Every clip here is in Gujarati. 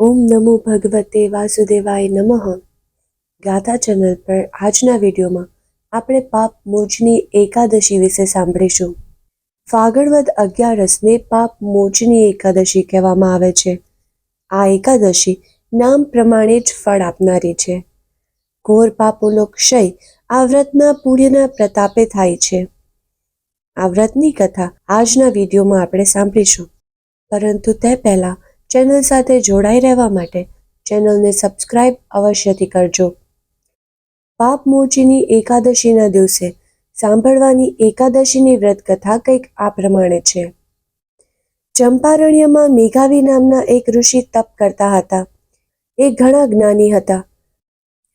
ઓમ નમો ભગવતે વાસુદેવાય નમઃ. ગાથા ચેનલ પર આજના વિડીયોમાં આપણે પાપ મોચની એકાદશી વિશે સાંભળીશું. ફાગણવદ અગિયારસને પાપ મોચની એકાદશી કહેવામાં આવે છે. આ એકાદશી નામ પ્રમાણે જ ફળ આપનારી છે. ઘોર પાપોનો ક્ષય આ વ્રતના પુણ્યના પ્રતાપે થાય છે. આ વ્રતની કથા આજના વિડીયોમાં આપણે સાંભળીશું. પરંતુ તે પહેલાં ચેનલ સાથે જોડાઈ રહેવા માટે ચેનલને સબસ્ક્રાઇબ અવશ્યથી કરજો. પાપ મોચીની એકાદશીના દિવસે સાંભળવાની એકાદશીની વ્રત કથા કંઈક આ પ્રમાણે છે. ચંપારણ્યમાં મેઘાવી નામના એક ઋષિ તપ કરતા હતા. એ ઘણા જ્ઞાની હતા.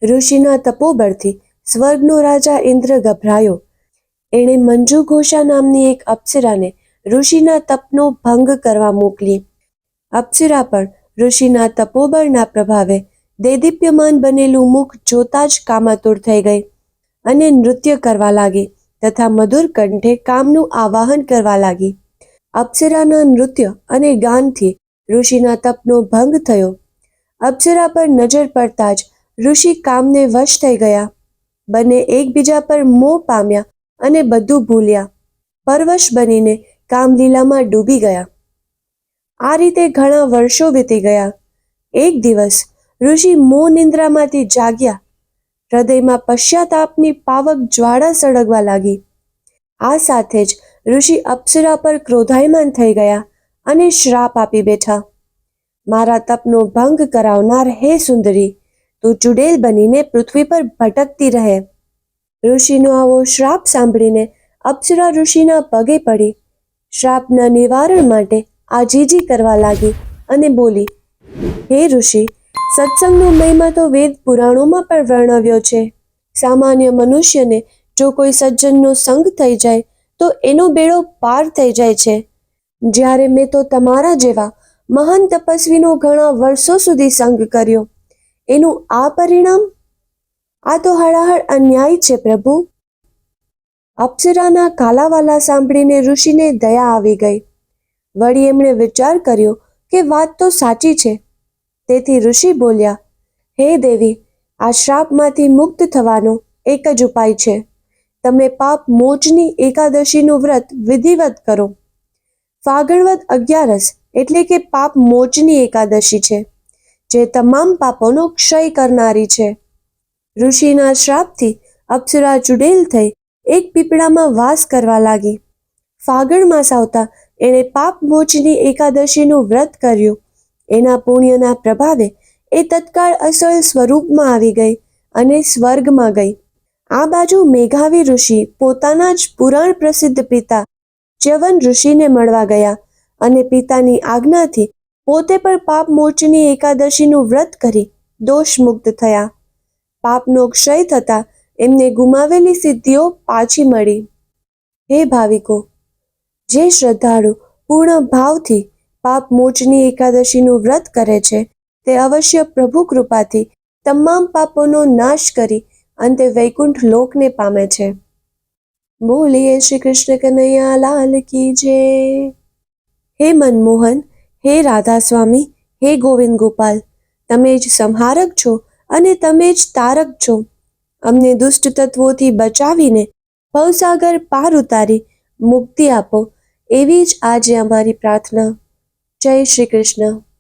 ઋષિના તપોબળથી સ્વર્ગનો રાજા ઇન્દ્ર ગભરાયો. એણે મંજુ ઘોષા નામની એક અપ્સરાને ઋષિના તપનો ભંગ કરવા મોકલી. અપ્સરા પણ ઋષિના તપોબળના પ્રભાવે દેદીપ્યમાન બનેલું મુખ જોતા જ કામાતુર થઈ ગઈ અને નૃત્ય કરવા લાગી તથા મધુર કંઠે કામનું આવાહન કરવા લાગી. અપ્સરાના નૃત્ય અને ગાનથી ઋષિના તપનો ભંગ થયો. અપ્સરા પર નજર પડતા જ ઋષિ કામને વશ થઈ ગયા. બંને એકબીજા પર મોહ પામ્યા અને બધું ભૂલ્યા. પરવશ બનીને કામલીલામાં ડૂબી ગયા. આ રીતે ઘણા વર્ષો વીતી ગયા. એક દિવસ, ઋષિ મોહ નિંદ્રામાંથી જાગ્યા. હૃદયમાં પશ્ચાતાપની પાવક જ્વાળા સળગવા લાગી. આ સાથે જ ઋષિ અપ્સરા પર ક્રોધાયમાન થઈ ગયા અને શ્રાપ આપી બેઠા. મારા તપનો ભંગ કરાવનાર હે સુંદરી, તું ચુડેલ બનીને પૃથ્વી પર ભટકતી રહે. ઋષિનો આવો શ્રાપ સાંભળીને અપ્સરા ઋષિના પગે પડી. શ્રાપના નિવારણ માટે આજીજી કરવા લાગી અને બોલી, હે ઋષિ, સત્સંગનો મહિમા તો વેદ પુરાણોમાં પણ વર્ણવ્યો છે. સામાન્ય મનુષ્યને જો કોઈ સજ્જનનો સંગ થઈ જાય, તો એનો બેડો પાર થઈ જાય છે. જ્યારે મેં તો તમારા જેવા મહાન તપસ્વીનો ઘણા વર્ષો સુધી સંગ કર્યો. એનું આ પરિણામ? આ તો હળાહળ અન્યાય છે પ્રભુ. અપ્સરાના કાલાવાલા સાંભળીને ઋષિને દયા આવી ગઈ. વળી એમણે વિચાર કર્યો કે વાત તો સાચી છે. તેથી ઋષિ બોલ્યા, હે દેવી, આ શ્રાપમાંથી મુક્ત થવાનો એક જ ઉપાય છે. તમે પાપ મોચની એકાદશીનું વ્રત વિધિવત કરો. ફાગણવદ અગિયારસ એટલે કે પાપ મોચની એકાદશી છે, જે તમામ પાપોનો ક્ષય કરનારી છે. ઋષિના શ્રાપથી અપ્સરા ચુડેલ થઈ એક પીપળામાં વાસ કરવા લાગી. ફાગણ માસ આવતા એણે પાપ મોચની એકાદશીનું વ્રત કર્યું. એના પુણ્યના પ્રભાવે એ તત્કાળ અસલ સ્વરૂપમાં આવી ગઈ અને સ્વર્ગમાં ગઈ. આ બાજુ મેઘાવી ઋષિ પોતાના જ પુરાણ પ્રસિદ્ધ પિતા ચ્યવન ઋષિને મળવા ગયા અને પિતાની આજ્ઞાથી પોતે પણ પાપ મોચની એકાદશીનું વ્રત કરી દોષ મુક્ત થયા. પાપનો ક્ષય થતા એમને ગુમાવેલી સિદ્ધિઓ પાછી મળી. હે ભાવિકો જે શ્રદ્ધાળુ પૂર્ણ ભાવથી પાપ મોચની એકાદશીનું વ્રત કરે છે, તે અવશ્ય પ્રભુ કૃપાથી તમામ પાપોનો નાશ કરી અંતે વૈકુંઠ લોકને પામે છે. બોલીએ શ્રી કૃષ્ણ કનૈયા, લાલ કી જય. હે મનમોહન, હે રાધા સ્વામી હે ગોવિંદ ગોપાલ, તમે જ સંહારક છો અને તમે જ તારક છો. અમને દુષ્ટ તત્વોથી બચાવીને ભવસાગર પાર ઉતારી મુક્તિ આપો એવી જ આજે અમારી પ્રાર્થના. જય શ્રી કૃષ્ણ.